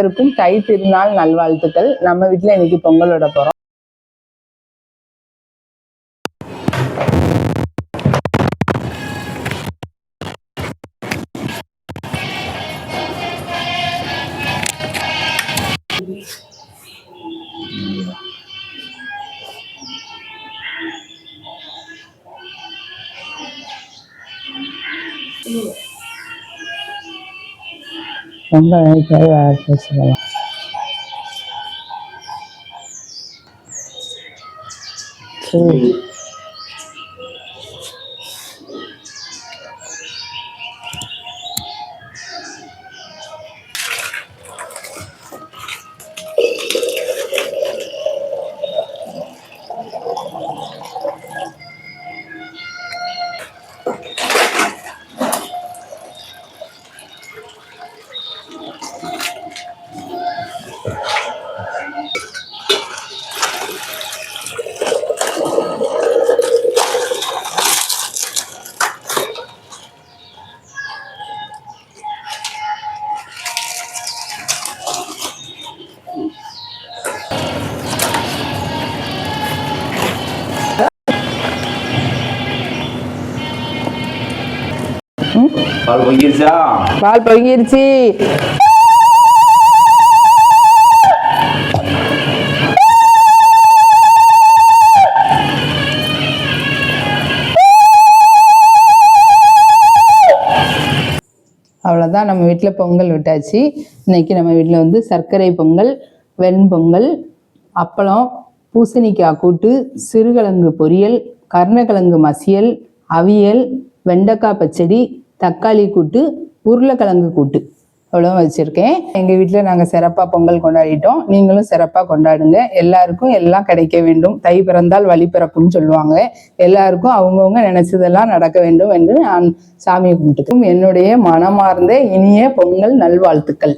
அனைவருக்கும் தை திருநாள் நல்வாழ்த்துக்கள். நம்ம வீட்டில் இன்னைக்கு பொங்கல் விட போறோம். ரொம்ப பேசுகிறோம் சரி. பால் பொங்கிருச்சா? பால் பொங்கிருச்சு. அவ்வளோதான் நம்ம வீட்டில் பொங்கல் விட்டாச்சு. இன்னைக்கு நம்ம வீட்டில் வந்து சர்க்கரை பொங்கல் வெண்பொங்கல் அப்பளம் பூசணிக்காய் கூட்டு சிறுகிழங்கு பொரியல் கருணக்கிழங்கு மசியல் அவியல் வெண்டைக்காய் பச்சடி தக்காளி கூட்டு உருளைக்கிழங்கு கூட்டு. அவ்வளோ வச்சுருக்கேன். எங்கள் வீட்டில் நாங்கள் சிறப்பாக பொங்கல் கொண்டாடிட்டோம். நீங்களும் சிறப்பாக கொண்டாடுங்க. எல்லாருக்கும் எல்லாம் கிடைக்க வேண்டும். தை பிறந்தால் வழி பிறக்கும்னு சொல்லுவாங்க. எல்லாருக்கும் அவங்கவுங்க நினச்சதெல்லாம் நடக்க வேண்டும் என்று நான் சாமியை கும்பிட்டுக்கும் என்னுடைய மனமார்ந்த இனிய பொங்கல் நல்வாழ்த்துக்கள்.